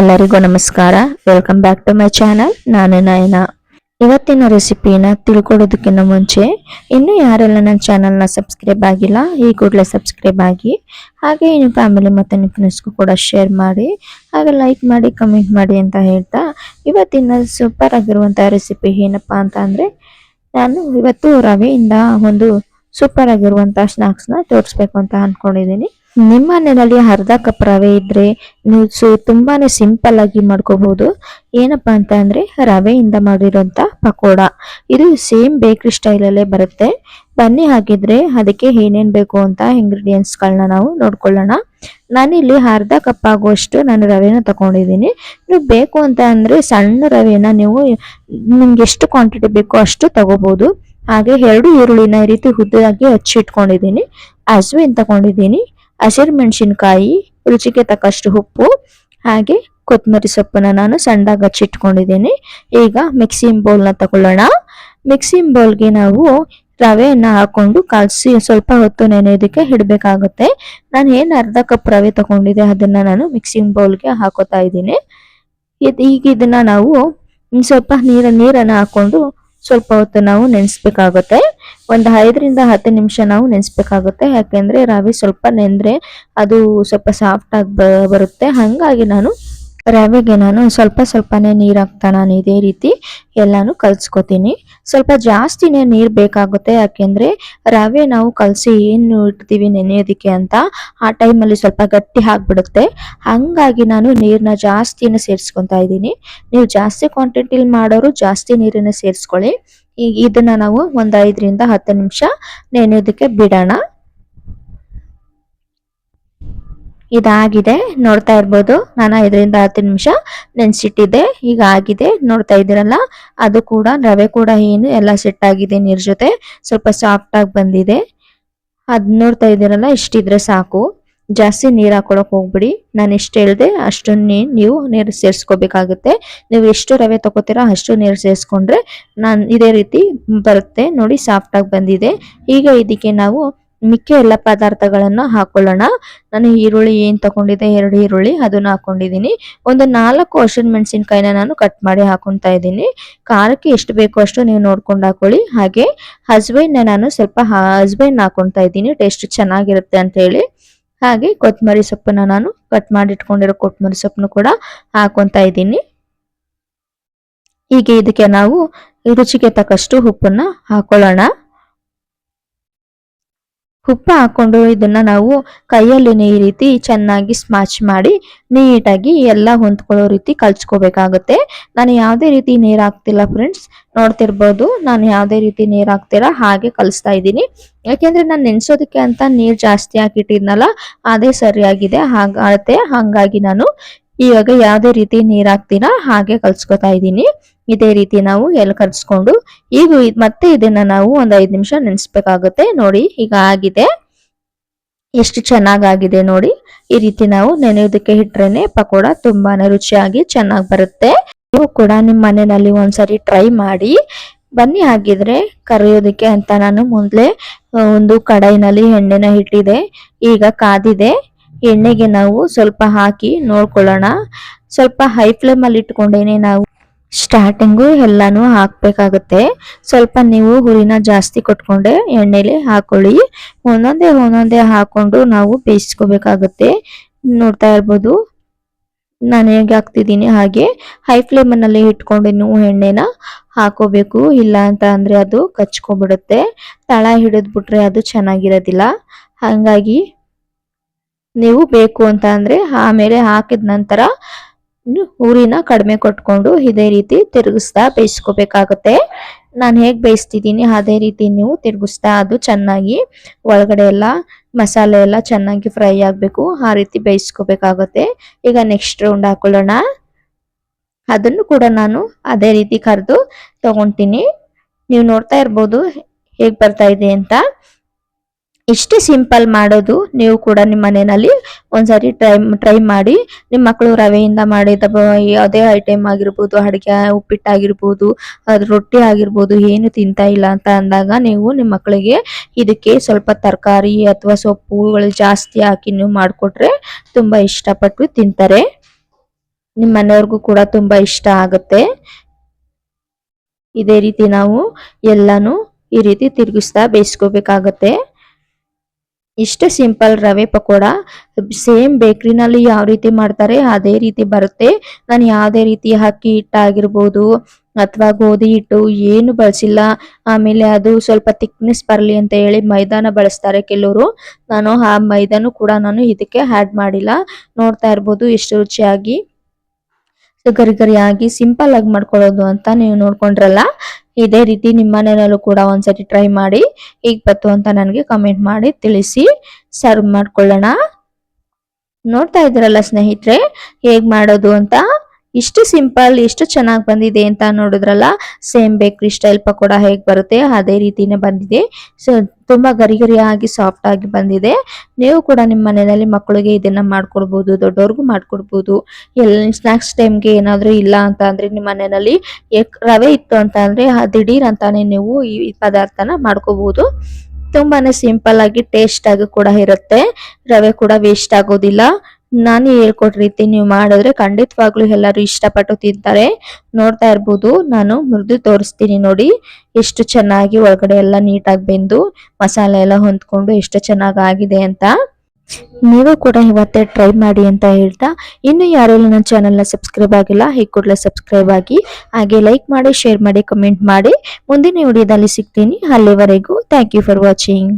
ಎಲ್ಲರಿಗೂ ನಮಸ್ಕಾರ. Welcome back to my channel ನಾನು ನಯನ. ಇವತ್ತಿನ ರೆಸಿಪಿನ ತಿಳ್ಕೊಳ್ಳೋದಕ್ಕಿಂತ ಮುಂಚೆ, ಇನ್ನೂ ಯಾರೆಲ್ಲ ನನ್ನ ಚಾನಲ್ನ ಸಬ್ಸ್ಕ್ರೈಬ್ ಆಗಿಲ್ಲ, ಈ ಕೂಡಲೇ ಸಬ್ಸ್ಕ್ರೈಬ್ ಆಗಿ, ಹಾಗೆ ನಿಮ್ಮ ಫ್ಯಾಮಿಲಿ ಮತ್ತು ನಿಮ್ಮ ಫ್ರೆಂಡ್ಸ್ಗೂ ಕೂಡ ಶೇರ್ ಮಾಡಿ, ಹಾಗೆ ಲೈಕ್ ಮಾಡಿ ಕಮೆಂಟ್ ಮಾಡಿ ಅಂತ ಹೇಳ್ತಾ, ಇವತ್ತಿನ ಸೂಪರ್ ಆಗಿರುವಂಥ ರೆಸಿಪಿ ಏನಪ್ಪ ಅಂತ ಅಂದರೆ, ನಾನು ಇವತ್ತು ರವೆಯಿಂದ ಒಂದು ಸೂಪರ್ ಆಗಿರುವಂಥ ಸ್ನ್ಯಾಕ್ಸ್ನ ತೋರಿಸ್ಬೇಕು ಅಂತ ಅಂದ್ಕೊಂಡಿದ್ದೀನಿ ನಿಮ್ಮ ಮನೆಯಲ್ಲಿ ಅರ್ಧ ಕಪ್ ರವೆ ಇದ್ರೆ ನೀವು ತುಂಬಾ ಸಿಂಪಲ್ ಆಗಿ ಮಾಡ್ಕೋಬಹುದು ಏನಪ್ಪಾ ಅಂತ ಅಂದ್ರೆ ರವೆಯಿಂದ ಮಾಡಿರೋಂಥ ಪಕೋಡ. ಇದು ಸೇಮ್ ಬೇಕ್ರಿ ಸ್ಟೈಲಲ್ಲೇ ಬರುತ್ತೆ. ಬನ್ನಿ ಹಾಕಿದ್ರೆ ಅದಕ್ಕೆ ಏನೇನು ಬೇಕು ಅಂತ ಇಂಗ್ರೀಡಿಯೆಂಟ್ಸ್ ಗಳನ್ನ ನಾವು ನೋಡ್ಕೊಳ್ಳೋಣ. ನಾನಿಲ್ಲಿ ಅರ್ಧ ಕಪ್ ಆಗುವಷ್ಟು ನಾನು ರವೆನ ತಗೊಂಡಿದ್ದೀನಿ. ನೀವು ಬೇಕು ಅಂತ ಅಂದ್ರೆ ಸಣ್ಣ ರವೆನ ನೀವು ನಿಮ್ಗೆ ಎಷ್ಟು ಕ್ವಾಂಟಿಟಿ ಬೇಕೋ ಅಷ್ಟು ತಗೋಬಹುದು ಹಾಗೆ ಎರಡು ಈರುಳ್ಳಿನ ಈ ರೀತಿ ಹುದ್ದಾಗಿ ಹಚ್ಚಿಟ್ಕೊಂಡಿದ್ದೀನಿ ಹಸುವಿನ ತಗೊಂಡಿದ್ದೀನಿ. ಹಸಿರು ಮೆಣಸಿನಕಾಯಿ, ರುಚಿಗೆ ತಕ್ಕಷ್ಟು ಉಪ್ಪು, ಹಾಗೆ ಕೊತ್ತಂಬರಿ ಸೊಪ್ಪನ್ನ ನಾನು ಸಣ್ಣದಾಗಿ ಹಚ್ಚಿಟ್ಕೊಂಡಿದ್ದೀನಿ. ಈಗ ಮಿಕ್ಸಿಂಗ್ ಬೌಲ್ನ ತಗೊಳ್ಳೋಣ. ಮಿಕ್ಸಿಂಗ್ ಬೌಲ್ಗೆ ನಾವು ರವೆಯನ್ನು ಹಾಕೊಂಡು ಕಲಸಿ ಸ್ವಲ್ಪ ಹೊತ್ತು ನೆನೆಯೋದಕ್ಕೆ ಇಡಬೇಕಾಗುತ್ತೆ. ನಾನು ಏನು ಅರ್ಧ ಕಪ್ ರವೆ ತಗೊಂಡಿದ್ದೆ, ಅದನ್ನು ನಾನು ಮಿಕ್ಸಿಂಗ್ ಬೌಲ್ಗೆ ಹಾಕೋತಾ ಇದ್ದೀನಿ. ಈಗ ಇದನ್ನು ನಾವು ಸ್ವಲ್ಪ ನೀರ ನೀರನ್ನು ಹಾಕೊಂಡು ಸ್ವಲ್ಪ ಹೊತ್ತು ನಾವು ನೆನೆಸ್ಬೇಕಾಗುತ್ತೆ. ಒಂದು ಐದರಿಂದ ಹತ್ತು ನಿಮಿಷ ನಾವು ನೆನೆಸ್ಬೇಕಾಗುತ್ತೆ. ಯಾಕೆಂದ್ರೆ ರವೆ ಸ್ವಲ್ಪ ನೆಂದ್ರೆ ಅದು ಸ್ವಲ್ಪ ಸಾಫ್ಟ್ ಆಗಿ ಬರುತ್ತೆ. ಹಾಗಾಗಿ ನಾನು ರವೆಗೆ ನಾನು ಸ್ವಲ್ಪ ಸ್ವಲ್ಪನೇ ನೀರು ಹಾಕ್ತಾ ನಾನು ಇದೇ ರೀತಿ ಎಲ್ಲಾನು ಕಲ್ಸ್ಕೊತೀನಿ. ಸ್ವಲ್ಪ ಜಾಸ್ತಿನೇ ನೀರು ಬೇಕಾಗುತ್ತೆ, ಯಾಕೆಂದ್ರೆ ರವೆ ನಾವು ಕಲಸಿ ಏನು ಇಡ್ತೀವಿ ನೆನೆಯೋದಕ್ಕೆ ಅಂತ ಆ ಟೈಮಲ್ಲಿ ಸ್ವಲ್ಪ ಗಟ್ಟಿ ಆಗಿಬಿಡುತ್ತೆ. ಹಂಗಾಗಿ ನಾನು ನೀರನ್ನ ಜಾಸ್ತಿನ ಸೇರಿಸ್ಕೊತಾ ಇದ್ದೀನಿ. ನೀವು ಜಾಸ್ತಿ ಕ್ವಾಂಟಿಟಿಲಿ ಮಾಡೋರು ಜಾಸ್ತಿ ನೀರನ್ನ ಸೇರಿಸ್ಕೊಳ್ಳಿ. ಈಗ ಇದನ್ನ ನಾವು ಒಂದು ಐದರಿಂದ ಹತ್ತು ನಿಮಿಷ ನೆನೆಯೋದಕ್ಕೆ ಬಿಡೋಣ. ಇದಾಗಿದೆ, ನೋಡ್ತಾ ಇರ್ಬೋದು. ನಾನು ಐದರಿಂದ ಹತ್ತು ನಿಮಿಷ ನೆನೆಸಿಟ್ಟಿದ್ದೆ. ಈಗ ಆಗಿದೆ, ನೋಡ್ತಾ ಇದ್ದೀರಲ್ಲ? ಅದು ಕೂಡ, ರವೆ ಕೂಡ ಏನು, ಎಲ್ಲ ಸೆಟ್ ಆಗಿದೆ ನೀರ್ ಜೊತೆ. ಸ್ವಲ್ಪ ಸಾಫ್ಟ್ ಆಗಿ ಬಂದಿದೆ. ಅದ್ ನೋಡ್ತಾ ಇದ್ದೀರಲ್ಲ, ಇಷ್ಟಿದ್ರೆ ಸಾಕು. ಜಾಸ್ತಿ ನೀರು ಹಾಕೊಳಕ್ ಹೋಗ್ಬಿಡಿ. ನಾನು ಎಷ್ಟು ಹೇಳಿದೆ ಅಷ್ಟು ನೀವು ನೀರು ಸೇರಿಸ್ಕೋಬೇಕಾಗುತ್ತೆ. ನೀವು ಎಷ್ಟು ರವೆ ತಗೋತೀರಾ ಅಷ್ಟು ನೀರು ಸೇರಿಸ್ಕೊಂಡ್ರೆ ನಾನು ಇದೇ ರೀತಿ ಬರುತ್ತೆ. ನೋಡಿ ಸಾಫ್ಟ್ ಆಗಿ ಬಂದಿದೆ. ಈಗ ಇದಕ್ಕೆ ನಾವು ಮಿಕ್ಕ ಎಲ್ಲ ಪದಾರ್ಥಗಳನ್ನು ಹಾಕೊಳ್ಳೋಣ. ನಾನು ಈರುಳ್ಳಿ ಏನು ತಗೊಂಡಿದ್ದೆ? ಎರಡು ಈರುಳ್ಳಿ, ಅದನ್ನು ಹಾಕೊಂಡಿದ್ದೀನಿ. ಒಂದು ನಾಲ್ಕು ಹಸಿರು ಮೆಣಸಿನ್ಕಾಯಿನ ನಾನು ಕಟ್ ಮಾಡಿ ಹಾಕೊತಾ ಇದ್ದೀನಿ. ಖಾರಕ್ಕೆ ಎಷ್ಟು ಬೇಕೋ ಅಷ್ಟು ನೀವು ನೋಡ್ಕೊಂಡು ಹಾಕೊಳ್ಳಿ. ಹಾಗೆ ಹಸ್ಬೆಂಡ್ನ ನಾನು ಸ್ವಲ್ಪ ಹಸ್ಬೆಂಡ್ ಹಾಕೊತಾ ಇದ್ದೀನಿ. ಟೇಸ್ಟ್ ಚೆನ್ನಾಗಿರುತ್ತೆ ಅಂತ ಹೇಳಿ. ಹಾಗೆ ಕೊತ್ತಂಬರಿ ಸೊಪ್ಪನ್ನ ನಾನು ಕಟ್ ಮಾಡಿ ಇಟ್ಕೊಂಡಿರೋ ಕೊತ್ತಂಬರಿ ಸೊಪ್ಪನ್ನು ಕೂಡ ಹಾಕೊತಾ ಇದ್ದೀನಿ. ಹೀಗೆ ಇದಕ್ಕೆ ನಾವು ರುಚಿಗೆ ತಕ್ಕಷ್ಟು ಉಪ್ಪನ್ನು ಹಾಕೊಳ್ಳೋಣ. ಉಪ್ಪು ಹಾಕೊಂಡು ಇದನ್ನ ನಾವು ಕೈಯಲ್ಲಿ ಈ ರೀತಿ ಚೆನ್ನಾಗಿ ಸ್ಮಾಚ್ ಮಾಡಿ ನೀಟಾಗಿ ಎಲ್ಲ ಹೊಂದ್ಕೊಳ್ಳೋ ರೀತಿ ಕಲ್ಸ್ಕೋಬೇಕಾಗುತ್ತೆ ನಾನು ಯಾವುದೇ ರೀತಿ ನೀರು ಹಾಕ್ತಿಲ್ಲ ಫ್ರೆಂಡ್ಸ್ ನೋಡ್ತಿರ್ಬೋದು, ನಾನು ಯಾವುದೇ ರೀತಿ ನೀರು ಹಾಕ್ತಿಲ್ಲ, ಹಾಗೆ ಕಲಿಸ್ತಾ ಇದ್ದೀನಿ. ಯಾಕೆಂದ್ರೆ ನಾನು ನೆನೆಸೋದಕ್ಕೆ ಅಂತ ನೀರ್ ಜಾಸ್ತಿ ಹಾಕಿಟ್ಟಿದ್ನಲ್ಲ, ಅದೇ ಸರಿಯಾಗಿದೆ. ಹಾಗೆ ಹಾಗಾಗಿ ನಾನು ಇವಾಗ ಯಾವುದೇ ರೀತಿ ನೀರ್ ಹಾಕ್ತೀರಾ ಹಾಗೆ ಕಲ್ಸ್ಕೊತಾ ಇದ್ದೀನಿ. ಇದೇ ರೀತಿ ನಾವು ಎಲ್ಲಿ ಕಲ್ಸ್ಕೊಂಡು ಈಗ ಮತ್ತೆ ಇದನ್ನ ನಾವು ಒಂದ್ ಐದು ನಿಮಿಷ ನೆನೆಸ್ಬೇಕಾಗುತ್ತೆ. ನೋಡಿ, ಈಗ ಆಗಿದೆ. ಎಷ್ಟು ಚೆನ್ನಾಗಾಗಿದೆ ನೋಡಿ. ಈ ರೀತಿ ನಾವು ನೆನೆಯೋದಕ್ಕೆ ಇಟ್ರೇನೆ ಪಕೋಡ ತುಂಬಾನೇ ರುಚಿಯಾಗಿ ಚೆನ್ನಾಗಿ ಬರುತ್ತೆ. ನೀವು ಕೂಡ ನಿಮ್ಮ ಮನೆಯಲ್ಲಿ ಒಂದ್ಸರಿ ಟ್ರೈ ಮಾಡಿ. ಬನ್ನಿ ಹಾಗಿದ್ರೆ ಕರೆಯೋದಕ್ಕೆ ಅಂತ ನಾನು ಮೊದಲೇ ಒಂದು ಕಡಾಯಿನಲ್ಲಿ ಎಣ್ಣೆನ ಇಟ್ಟಿದೆ ಈಗ ಕಾದಿದೆ. ಎಣ್ಣೆಗೆ ನಾವು ಸ್ವಲ್ಪ ಹಾಕಿ ನೋಡ್ಕೊಳ್ಳೋಣ. ಸ್ವಲ್ಪ ಹೈ ಫ್ಲೇಮ್ ಅಲ್ಲಿ ಇಟ್ಕೊಂಡೇನೆ ನಾವು ಸ್ಟಾರ್ಟಿಂಗು ಎಲ್ಲಾನು ಹಾಕ್ಬೇಕಾಗುತ್ತೆ. ಸ್ವಲ್ಪ ನೀವು ಹುರಿನ ಜಾಸ್ತಿ ಕೊಟ್ಕೊಂಡೆ ಎಣ್ಣೆಲಿ ಹಾಕೊಳ್ಳಿ. ಒಂದೊಂದೇ ಒಂದೊಂದೇ ಹಾಕೊಂಡು ನಾವು ಬೇಯಿಸ್ಕೋಬೇಕಾಗುತ್ತೆ. ನೋಡ್ತಾ ಇರ್ಬೋದು. ನಾನು ಹೇಗೆ ಹಾಕ್ತಿದ್ದೀನಿ ಹಾಗೆ ಹೈ ಫ್ಲೇಮನ್ನಲ್ಲಿ ಇಟ್ಕೊಂಡು ನೀವು ಎಣ್ಣೆನ ಹಾಕೋಬೇಕು. ಇಲ್ಲ ಅಂತ ಅಂದರೆ ಅದು ಕಚ್ಕೊಬಿಡುತ್ತೆ ತಳ ಹಿಡಿದ್ಬಿಟ್ರೆ ಅದು ಚೆನ್ನಾಗಿರೋದಿಲ್ಲ. ಹಾಗಾಗಿ ನೀವು ಬೇಕು ಅಂತ ಅಂದ್ರೆ ಆಮೇಲೆ ಹಾಕಿದ ನಂತರ ಊರಿನ ಕಡಿಮೆ ಕೊಟ್ಕೊಂಡು ಇದೇ ರೀತಿ ತಿರುಗಿಸ್ತಾ ಬೇಯಿಸ್ಕೋಬೇಕಾಗತ್ತೆ. ನಾನು ಹೇಗೆ ಬೇಯಿಸ್ತಿದ್ದೀನಿ? ಅದೇ ರೀತಿ ನೀವು ತಿರುಗಿಸ್ತಾ ಅದು ಚೆನ್ನಾಗಿ ಒಳಗಡೆ ಎಲ್ಲ ಮಸಾಲೆ ಎಲ್ಲ ಚೆನ್ನಾಗಿ ಫ್ರೈ ಆಗಬೇಕು. ಆ ರೀತಿ ಬೇಯಿಸ್ಕೋಬೇಕಾಗತ್ತೆ. ಈಗ ನೆಕ್ಸ್ಟ್ ರೌಂಡ್ ಹಾಕೊಳ್ಳೋಣ. ಅದನ್ನು ಕೂಡ ನಾನು ಅದೇ ರೀತಿ ಕರೆದು ತಗೊತೀನಿ. ನೀವು ನೋಡ್ತಾ ಇರ್ಬೋದು ಹೇಗೆ ಬರ್ತಾ ಇದೆ ಅಂತ. ಇಷ್ಟು ಸಿಂಪಲ್ ಮಾಡೋದು. ನೀವು ಕೂಡ ನಿಮ್ಮ ಮನೆಯಲ್ಲಿ ಒಂದ್ಸರಿ ಟ್ರೈ ಟ್ರೈ ಮಾಡಿ. ನಿಮ್ಮ ಮಕ್ಕಳು ರವೆಯಿಂದ ಮಾಡಿದ ಯಾವುದೇ ಐಟಮ್ ಆಗಿರ್ಬೋದು, ಅಡುಗೆ, ಉಪ್ಪಿಟ್ಟಾಗಿರ್ಬೋದು, ಅದು ರೊಟ್ಟಿ ಆಗಿರ್ಬೋದು, ಏನು ತಿಂತಾ ಇಲ್ಲ ಅಂತ ಅಂದಾಗ ನೀವು ನಿಮ್ಮ ಮಕ್ಕಳಿಗೆ ಇದಕ್ಕೆ ಸ್ವಲ್ಪ ತರಕಾರಿ ಅಥವಾ ಸೊಪ್ಪುಗಳು ಜಾಸ್ತಿ ಹಾಕಿ ನೀವು ಮಾಡಿಕೊಟ್ರೆ ತುಂಬ ಇಷ್ಟಪಟ್ಟು ತಿಂತಾರೆ. ನಿಮ್ಮ ಮನೆಯವ್ರಿಗೂ ಕೂಡ ತುಂಬಾ ಇಷ್ಟ ಆಗುತ್ತೆ. ಇದೇ ರೀತಿ ನಾವು ಎಲ್ಲಾನು ಈ ರೀತಿ ತಿರುಗಿಸ್ತಾ ಬೇಯಿಸ್ಕೋಬೇಕಾಗತ್ತೆ. ಇಷ್ಟು ಸಿಂಪಲ್ ರವೆ ಪಕೋಡ ಸೇಮ್ ಬೇಕ್ರಿನಲ್ಲಿ ಯಾವ ರೀತಿ ಮಾಡ್ತಾರೆ, ಅದೇ ರೀತಿ ಬರುತ್ತೆ. ನಾನು ಯಾವುದೇ ರೀತಿ ಅಕ್ಕಿ ಹಿಟ್ಟಾಗಿರ್ಬೋದು ಅಥವಾ ಗೋಧಿ ಹಿಟ್ಟು ಏನು ಬಳಸಿಲ್ಲ. ಆಮೇಲೆ ಅದು ಸ್ವಲ್ಪ ಥಿಕ್ನೆಸ್ ಬರಲಿ ಅಂತ ಹೇಳಿ ಮೈದಾನ ಬಳಸ್ತಾರೆ ಕೆಲವರು. ನಾನು ಆ ಮೈದಾನು ಕೂಡ ನಾನು ಇದಕ್ಕೆ ಆ್ಯಡ್ ಮಾಡಿಲ್ಲ. ನೋಡ್ತಾ ಇರ್ಬೋದು ಎಷ್ಟು ರುಚಿಯಾಗಿ. ಗರಿ ಗರಿಯಾಗಿ ಸಿಂಪಲ್ ಆಗಿ ಮಾಡ್ಕೊಳ್ಳೋದು ಅಂತ ನೀವು ನೋಡ್ಕೊಂಡ್ರಲ್ಲ, ಇದೇ ರೀತಿ ನಿಮ್ಮ ಮನೆಯಲ್ಲೂ ಕೂಡ ಒಂದ್ಸತಿ ಟ್ರೈ ಮಾಡಿ, ಈಗ ಬತ್ತು ಅಂತ ನನಗೆ ಕಮೆಂಟ್ ಮಾಡಿ ತಿಳಿಸಿ ಸರ್ವ್ ಮಾಡ್ಕೊಳ್ಳೋಣ. ನೋಡ್ತಾ ಇದ್ರಲ್ಲ ಸ್ನೇಹಿತರೆ, ಹೇಗೆ ಮಾಡೋದು ಅಂತ? ಇಷ್ಟು ಸಿಂಪಲ್, ಇಷ್ಟು ಚೆನ್ನಾಗಿ ಬಂದಿದೆ ಅಂತ ನೋಡಿದ್ರಲ್ಲ, ಸೇಮ್ ಬೇಕ್ರಿ ಸ್ಟೈಲ್ ಪಕೋಡ ಹೇಗೆ ಬರುತ್ತೆ, ಅದೇ ರೀತಿನೇ ಬಂದಿದೆ. ಸೊ, ತುಂಬಾ ಗರಿ ಗರಿಯಾಗಿ ಸಾಫ್ಟ್ ಆಗಿ ಬಂದಿದೆ. ನೀವು ಕೂಡ ನಿಮ್ಮ ಮನೆಯಲ್ಲಿ ಮಕ್ಕಳಿಗೆ ಇದನ್ನ ಮಾಡ್ಕೊಡ್ಬೋದು, ದೊಡ್ಡವ್ರಿಗೂ ಮಾಡ್ಕೊಡ್ಬೋದು. ಎಲ್ಲ ಸ್ನಾಕ್ಸ್ ಟೈಮ್ಗೆ ಏನಾದರೂ ಇಲ್ಲ ಅಂತ ಅಂದರೆ ನಿಮ್ಮ ಮನೆಯಲ್ಲಿ ರವೆ ಇತ್ತು ಅಂತ ಅಂದರೆ ದಿಢೀರ್ ಅಂತಾನೆ ನೀವು ಈ ಪದಾರ್ಥನ ಮಾಡ್ಕೋಬಹುದು ತುಂಬಾನೇ ಸಿಂಪಲ್ ಆಗಿ ಟೇಸ್ಟ್ ಆಗಿ ಕೂಡ ಇರುತ್ತೆ. ರವೆ ಕೂಡ ವೇಸ್ಟ್ ಆಗೋದಿಲ್ಲ. ನಾನು ಹೇಳ್ಕೊಟ್ ರೀತಿ ನೀವು ಮಾಡಿದ್ರೆ ಖಂಡಿತವಾಗ್ಲೂ ಎಲ್ಲರೂ ಇಷ್ಟಪಟ್ಟು ತಿಂತಾರೆ. ನೋಡ್ತಾ ಇರ್ಬೋದು, ನಾನು ಮುರಿದು ತೋರಿಸ್ತೀನಿ ನೋಡಿ. ಎಷ್ಟು ಚೆನ್ನಾಗಿ ಒಳಗಡೆ ಎಲ್ಲ ನೀಟಾಗಿ ಬೆಂದು ಮಸಾಲೆ ಎಲ್ಲ ಹೊಂದ್ಕೊಂಡು ಎಷ್ಟು ಚೆನ್ನಾಗಿ ಆಗಿದೆ ಅಂತ. ನೀವು ಕೂಡ ಇವತ್ತೇ ಟ್ರೈ ಮಾಡಿ ಅಂತ ಹೇಳ್ತಾ, ಇನ್ನು ಯಾರೆಲ್ಲ ನನ್ನ ಚಾನಲ್ನ ಸಬ್ಸ್ಕ್ರೈಬ್ ಆಗಿಲ್ಲ, ಈ ಕೂಡಲೇ ಸಬ್ಸ್ಕ್ರೈಬ್ ಆಗಿ, ಹಾಗೆ ಲೈಕ್ ಮಾಡಿ, ಶೇರ್ ಮಾಡಿ, ಕಮೆಂಟ್ ಮಾಡಿ. ಮುಂದಿನ ವಿಡಿಯೋದಲ್ಲಿ ಸಿಗ್ತೀನಿ. ಅಲ್ಲಿವರೆಗೂ ಥ್ಯಾಂಕ್ ಯು ಫಾರ್ ವಾಚಿಂಗ್